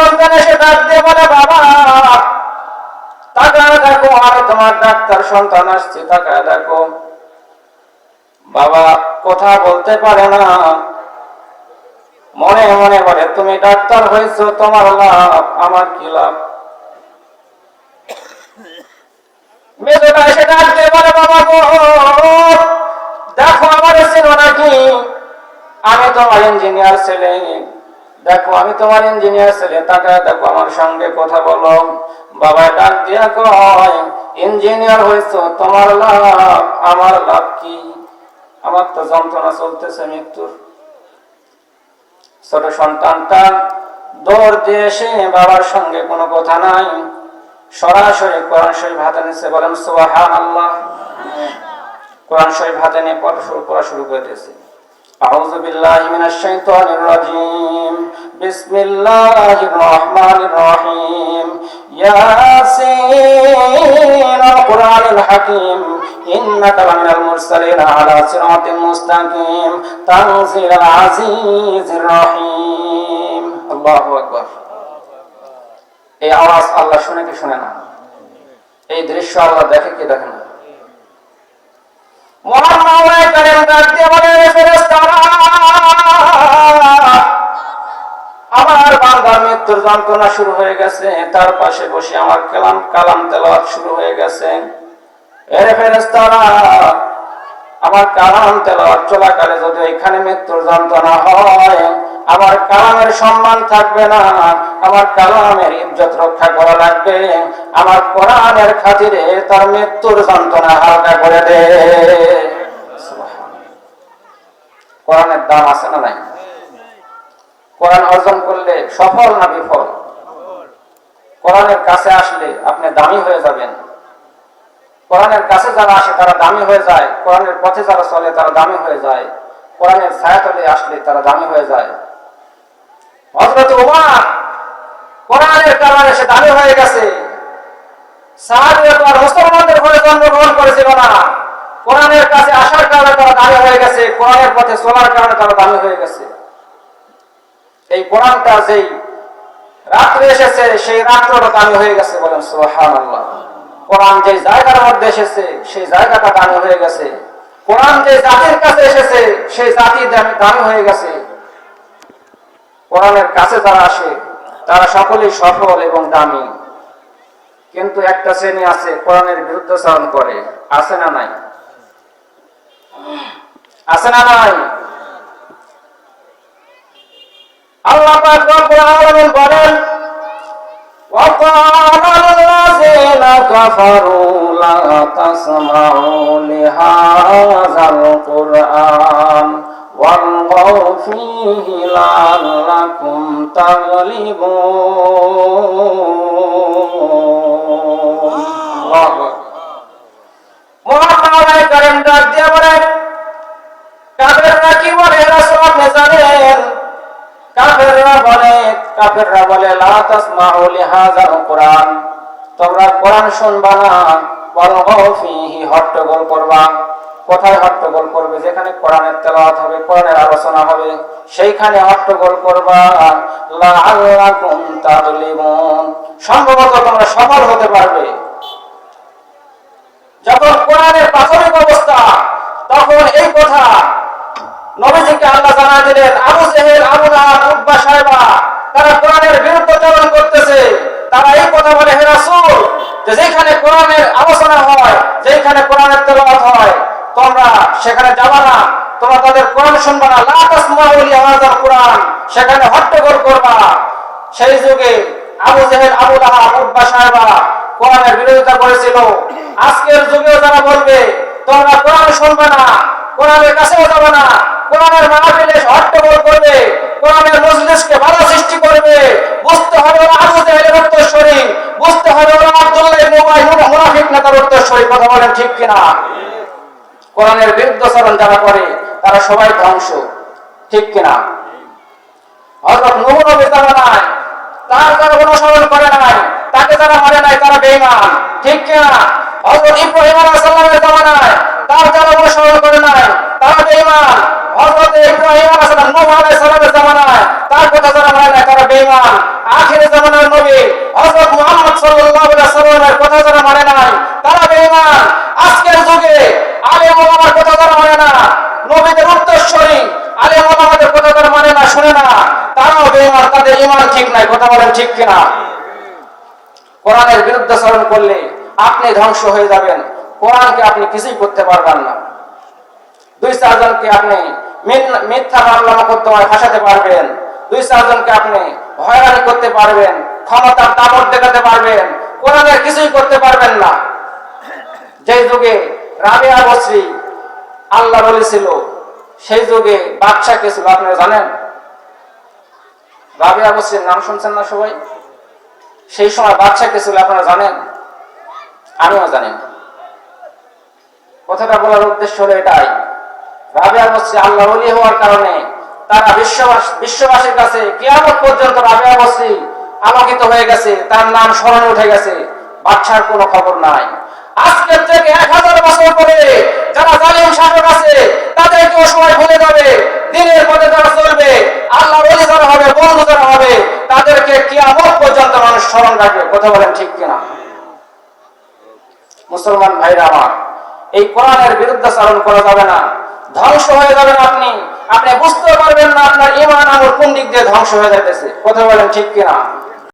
সন্তান এসে ডাক দিয়ে বলে, বাবা টাকা দেখো আমি তোমার ডাক্তার সন্তান আসছে টাকা দেখো। বাবা কথা বলতে পারে না। মনে মনে বলে, তুমি ডাক্তার হয়েছো, তোমার লাভ, আমার কি লাভ? মেজোটা এসে ডাক দিয়ে বলে, বাবা গো, দেখো, আমার ছিল নাকি? আমি তোমার ইঞ্জিনিয়ার ছেলে। দেখো, আমি তোমার ইঞ্জিনিয়ার ছেলে তাকে দেখো, আমার সঙ্গে কথা বলো। বাবা ডাক দিয়ে ইঞ্জিনিয়ার হয়েছ, তোমার লাভ, আমার লাভ কি? আমার তো যন্ত্রণা চলতেছে মৃত্যুর। ছোট সন্তানটা দৌড় দিয়ে এসে বাবার সঙ্গে কোনো কথা নাই। সরাসরি কোরআন শরীফ হাতে নিচ্ছে বলেন সোহান আল্লাহ কোরআন শরীফ হাতে নিয়ে পড়া শুরু করা শুরু করে দিয়েছে। আউযু বিল্লাহি মিনাশ শাইতানির রাজিম। بسم الله الرحمن الرحيم ياسين القرآن الحكيم إنك لمن المرسلين على صراط مستقيم تنزيل العزيز الرحيم الله أكبر এই আওয়াজ আল্লাহ শুনে কি শুনে না এই দৃশ্য আল্লাহ দেখে কি দেখে না মহান মাওলায় কারেম ডাক দিয়ে বলে ফেরেশতারা মৃত্যুর যন্ত্রণা শুরু হয়ে গেছে। তার পাশে বসে আমার কালাম কালাম তেলাওয়াত শুরু হয়ে গেছে। এরে ফেরেশতারা, আমার কালাম তেলাওয়াত চলাকালে যদি এখানে মৃত্যুর যন্ত্রণা হয়, আমার কালামের সম্মান থাকবে না। আমার কালামের ইজ্জত রক্ষা করা লাগবে। আমার কোরআনের খাতিরে তার মৃত্যুর যন্ত্রণা হালকা করে দে। কোরআনের দাম আছে না নাই? কোরআন অর্জন করলে সফল না বিফল? কোরআনের কাছে আসলে আপনি দামি হয়ে যাবেন। কোরআনের কাছে যারা আসে, তারা দামি হয়ে যায়। কোরআনের পথে যারা চলে, তারা দামি হয়ে যায়। কোরআনের ছায়াতলে আসলে তারা দামি হয়ে যায়। হজরত উমার কোরআনের কারণে সে দামি হয়ে গেছে। মুসলমানদের ঘরে জন্মগ্রহণ করেছিল না। কোরআনের কাছে আসার কারণে তারা দামি হয়ে গেছে। কোরআনের পথে চলার কারণে তারা দামি হয়ে গেছে। এই কোরআনটা যেই রাত্রে এসেছে, সেই রাত্রটা দামি হয়ে গেছে বলেন সোহান আল্লাহ কোরআন যে জায়গার মধ্যে এসেছে, সেই জায়গাটা দামি হয়ে গেছে। কোরআন যে জাতির কাছে এসেছে, সেই জাতি দামি দামি হয়ে গেছে। কোরআনের কাছে যারা আসে, তারা সকলেই সফল এবং দামি। কিন্তু একটা শ্রেণি আছে, কোরআনের বিরুদ্ধাচরণ করে। আছে না নাই? আছে না নাই? আল্লাহ পাক রব্বুল আলামিন বলেন وقال الذين كفروا لا تسمعوا لهذا القرآن والغوا فيه لعلكم تغلبون الله أكبر মহামারায় করেন ডাক দিয়ে বলেন কাফেররা কি বলে রাসূল আপনি জানেন কাফেররা বলে কাফেররা বলে, লা তাসমাউ লিহাযাল কোরআন তোমরা কোরআন শুনবা না ওয়ালগাউ ফীহি হট্টগোল করবা। কোথায় হট্টগোল করবে? যেখানে কোরআনের তেলাওয়াত হবে, কোরআনের আলোচনা হবে, সেইখানে হট্টগোল করবা। লাআল্লাকুম তাগলিবুন। সম্ভবত তোমরা সফল হতে পারবে। যখন কোরআনের প্রাথমিক অবস্থা, তখন এই কথা নবীজিকে আল্লাহ জানা দিলেন, আবু জেহেল, আবু লাহাব, উতবা সাহেবা, তারা কোরআনের বিরুদ্ধাচরণ করতেছে। তারা এই কথা বলে, হে রাসূল, যে যেখানে কোরআনের আলোচনা হয়, যেখানে কোরআনের তেলাওয়াত হয়, তোমরা সেখানে যাবা না। তোমরা তাদের কোরআন শুনবা না। লা তাসমাউ লিহাযাল কোরআন, সেখানে হট্টগোল করবা। সেই যুগে আবু জেহেল, আবু লাহাব, উতবা সাহেবা কোরআনের বিরোধিতা করেছিল। আজকের যুগেও যারা বলবে, তোমরা কোরআন শুনবে না, কোরআনের কাছেও যাবে না। কোরআনের মাহফিলে হট্টগোল করবে, কোরআনের মজলিসকে বাধা সৃষ্টি করবে। বুঝতে হবে ওরা আবু বুঝতে হবে ওরা আব্দুল্লাহ মুনাফিক নেতার কথা বলেন ঠিক কিনা? কোরআনের যারা করে, তারা সবাই ধ্বংস, ঠিক কিনা? হযরত নূহ নবী জামানায় তার যারা অনুসরণ করে নাই, তাকে যারা মানে নাই, তারা বেঈমান, ঠিক কিনা? হযরত ইব্রাহিম আলাইহিস সালামের জামানায় তার যারা অনুসরণ করে নাই তারা বেঈমান হযরত ইব্রাহিম আলাইহিস সালাম নূহ আলাইহিস সালামের জামানায় তার কথা যারা মানে নাই তারা বেঈমান আখিরে হযরত মানে মানে মানে কোরআনের বিরুদ্ধাচরণ করলে আপনি ধ্বংস হয়ে যাবেন, কোরআনকে আপনি কিছুই করতে পারবেন না। দুই চারজনকে আপনি মিথ- মিথ্যা মামলা মোকদ্দমায় ফাঁসাতে পারবেন, দুই চারজনকে আপনি হয়রানি করতে পারবেন ক্ষমতার দাপট দেখাতে পারবেন, কোরআনের কিছুই করতে পারবেন না। যে যুগে রাবেয়া বসরি আল্লাহ বলেছিল সেই যুগে বাদশা কে ছিল, আপনারা জানেন? রাবেয়া বসরির নাম শুনছেন না সবাই? সেই সময় বাদশা কে ছিল, আপনারা জানেন? আমিও জানি না। কথাটা বলার উদ্দেশ্য হলো এটাই। রাবেয়া বসরি আল্লাহ হওয়ার কারণে তারা বিশ্ববাস বিশ্ববাসীর কাছে কিয়ামত পর্যন্ত রাবেয়া বসরি আলোকিত হয়ে গেছে, তার নাম স্মরণে উঠে গেছে, বাদশার কোনো খবর নাই। আজকের থেকে এক হাজার বছর পরে যারা জালিম শাসক আছে, তাদেরকে সময় ভুলে যাবে দিনের পথে যারা চলবে আল্লাহ ওলি যারা হবে, বন্ধু যারা হবে, তাদেরকে কিয়ামত পর্যন্ত মানুষ স্মরণ রাখবে। কথা বলেন ঠিক কিনা? মুসলমান ভাইরা আমার, এই কোরআনের বিরুদ্ধে বিরুদ্ধাচরণ করা যাবে না। ধ্বংস হয়ে যাবেন আপনি। আপনি বুঝতে পারবেন না আপনার ইমান আমল কোন দিক দিয়ে ধ্বংস হয়ে যাইতেছে। কথা বলেন ঠিক কিনা?